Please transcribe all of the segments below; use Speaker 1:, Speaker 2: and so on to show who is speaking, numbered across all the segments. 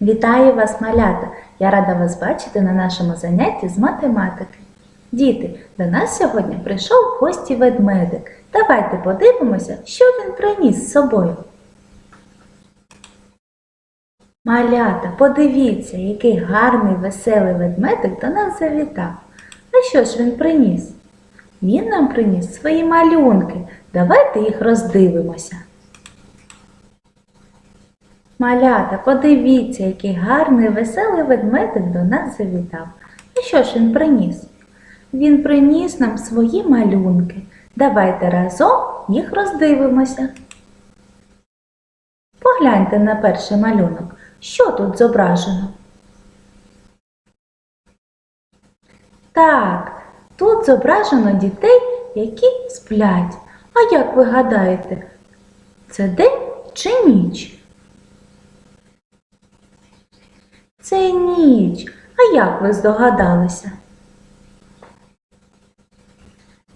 Speaker 1: Вітаю вас, малята! Я рада вас бачити на нашому занятті з математики. Діти, до нас сьогодні прийшов в гості ведмедик. Давайте подивимося, що він приніс з собою. Малята, подивіться, який гарний веселий ведмедик до нас завітав. А що ж він приніс? Він нам приніс свої малюнки. Давайте їх роздивимося. Малята, подивіться, який гарний веселий ведмедик до нас завітав. А що ж він приніс? Він приніс нам свої малюнки. Давайте разом їх роздивимося. Погляньте на перший малюнок. Що тут зображено? Так, тут зображено дітей, які сплять. А як ви гадаєте, це день чи ніч? Це ніч. А як ви здогадалися?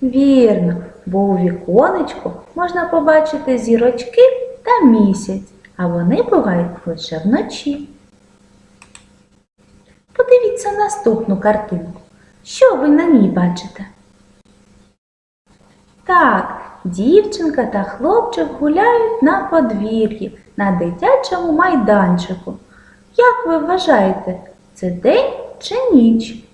Speaker 1: Вірно, бо у віконечку можна побачити зірочки та місяць, а вони бувають лише вночі. Подивіться наступну картинку. Що ви на ній бачите? Так, дівчинка та хлопчик гуляють на подвір'ї на дитячому майданчику. Як ви вважаєте, це день чи ніч?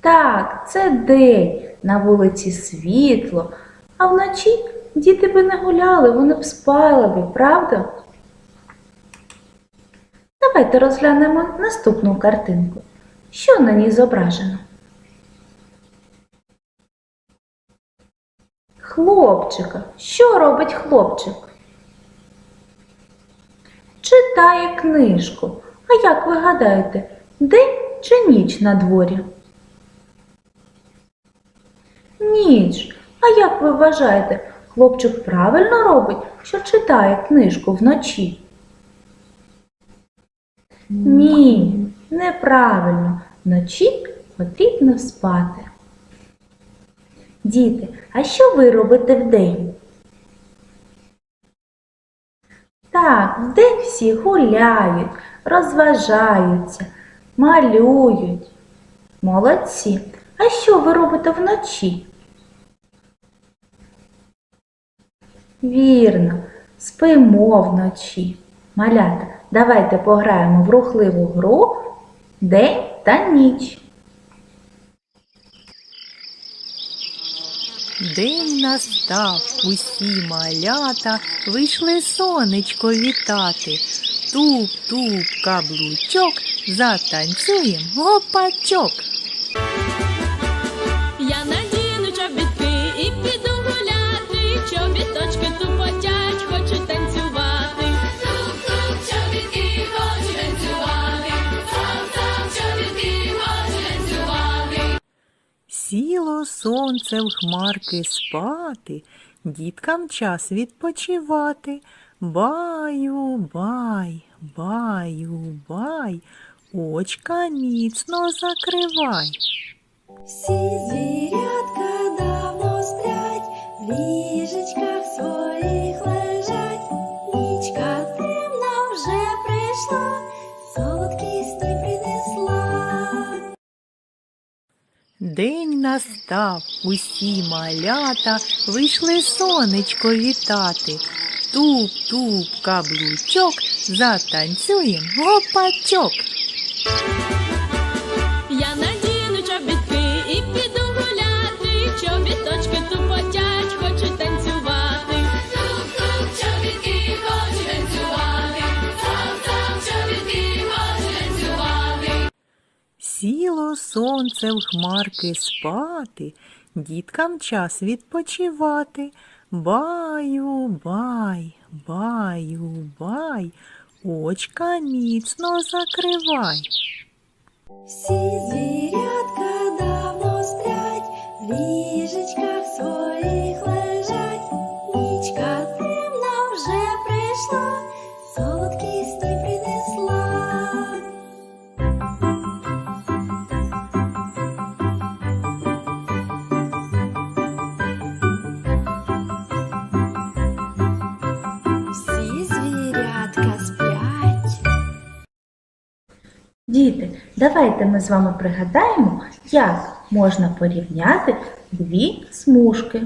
Speaker 1: Так, це день. На вулиці світло, а вночі діти би не гуляли, вони б спали би, правда? Давайте розглянемо наступну картинку. Що на ній зображено? Хлопчика. Що робить хлопчик? Читає книжку. А як ви гадаєте, день чи ніч на дворі? Ніч. А як ви вважаєте, хлопчик правильно робить, що читає книжку вночі? Ні, неправильно. Вночі потрібно спати. Діти, а що ви робите вдень? Так, вдень всі гуляють, розважаються, малюють. Молодці. А що ви робите вночі? Вірно, спимо вночі. Малята, давайте пограємо в рухливу гру День та ніч.
Speaker 2: День настав, усі малята вийшли сонечко вітати. Туп-туп каблучок, затанцюєм гопачок. Сонце в хмарки спати, діткам час відпочивати. Баю, бай, баю, бай, очка міцно закривай.
Speaker 3: Всі звірятка давно сплять, в ліжечках своїх
Speaker 2: День усі малята вийшли сонечко вітати. Туп-туп каблучок, затанцюєм гопачок. Сонце в хмарки спати, діткам час відпочивати. Баю, бай, баю, бай, очка міцно закривай.
Speaker 1: Давайте ми з вами пригадаємо, як можна порівняти дві смужки.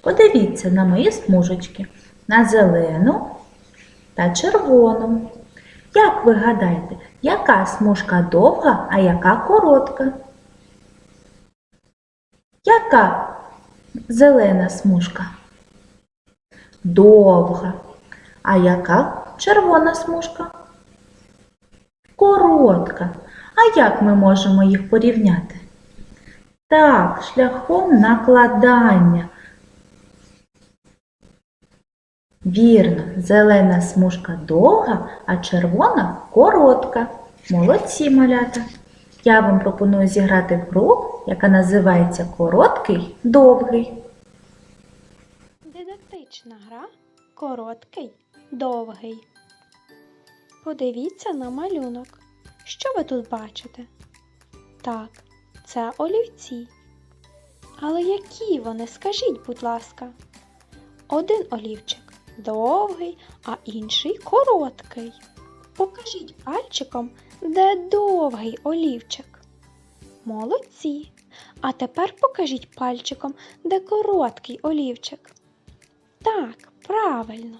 Speaker 1: Подивіться на мої смужечки, на зелену та червону. Як ви гадаєте, яка смужка довга, а яка коротка? Яка зелена смужка? Довга. А яка червона смужка? Коротка. А як ми можемо їх порівняти? Так, шляхом накладання. Вірно, зелена смужка довга, а червона коротка. Молодці, малята. Я вам пропоную зіграти в гру, яка називається Короткий довгий.
Speaker 4: Дидактична гра короткий, довгий. Подивіться на малюнок. Що ви тут бачите? Так, це олівці. Але які вони, скажіть, будь ласка. Один олівчик довгий, а інший короткий. Покажіть пальчиком, де довгий олівчик. Молодці. А тепер покажіть пальчиком, де короткий олівчик. Так, правильно.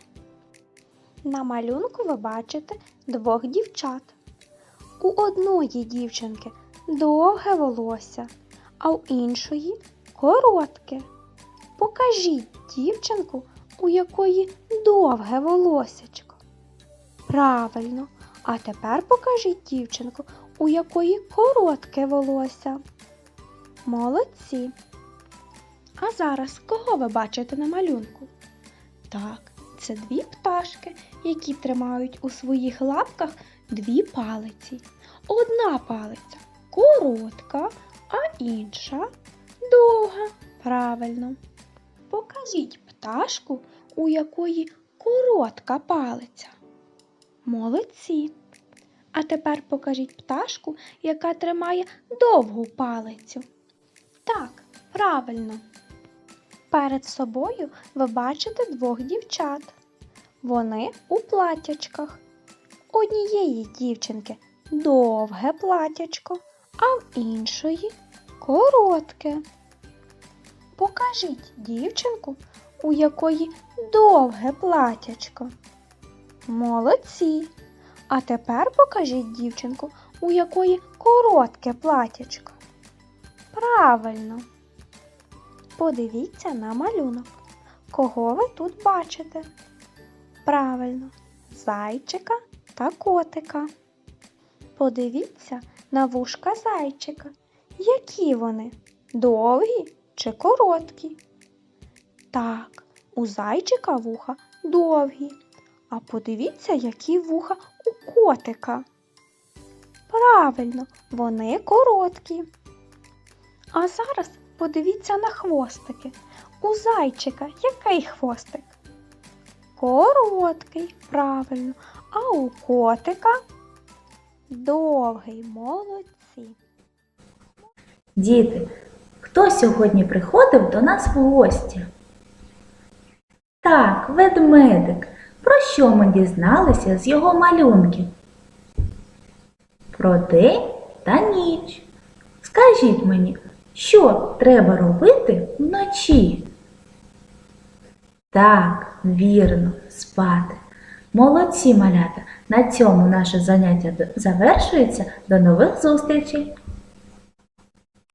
Speaker 4: На малюнку ви бачите двох дівчат. У одної дівчинки довге волосся, а у іншої коротке. Покажіть дівчинку, у якої довге волосячко. Правильно. А тепер покажіть дівчинку, у якої коротке волосся. Молодці. А зараз кого ви бачите на малюнку? Так, це дві пташки, які тримають у своїх лапках дві палиці. Одна палиця коротка, а інша довга. Правильно. Покажіть пташку, у якої коротка палиця. Молодці. А тепер покажіть пташку, яка тримає довгу палицю. Так, правильно. Перед собою ви бачите двох дівчат. Вони у платячках. Однієї дівчинки довге платячко, а в іншої коротке. Покажіть дівчинку, у якої довге платячко. Молодці. А тепер покажіть дівчинку, у якої коротке платячко. Правильно. Подивіться на малюнок. Кого ви тут бачите? Правильно, зайчика та котика. Подивіться на вушка зайчика. Які вони? Довгі чи короткі? Так, у зайчика вуха довгі. А подивіться, які вуха у котика. Правильно, вони короткі. А зараз подивіться на хвостики. У зайчика який хвостик? Короткий, правильно. А у котика довгий, молодці.
Speaker 1: Діти, хто сьогодні приходив до нас в гості? Так, ведмедик. Про що ми дізналися з його малюнків? Про день та ніч. Скажіть мені, що треба робити вночі? Так, вірно, спати. Молодці малята! На цьому наше заняття завершується. До нових зустрічей!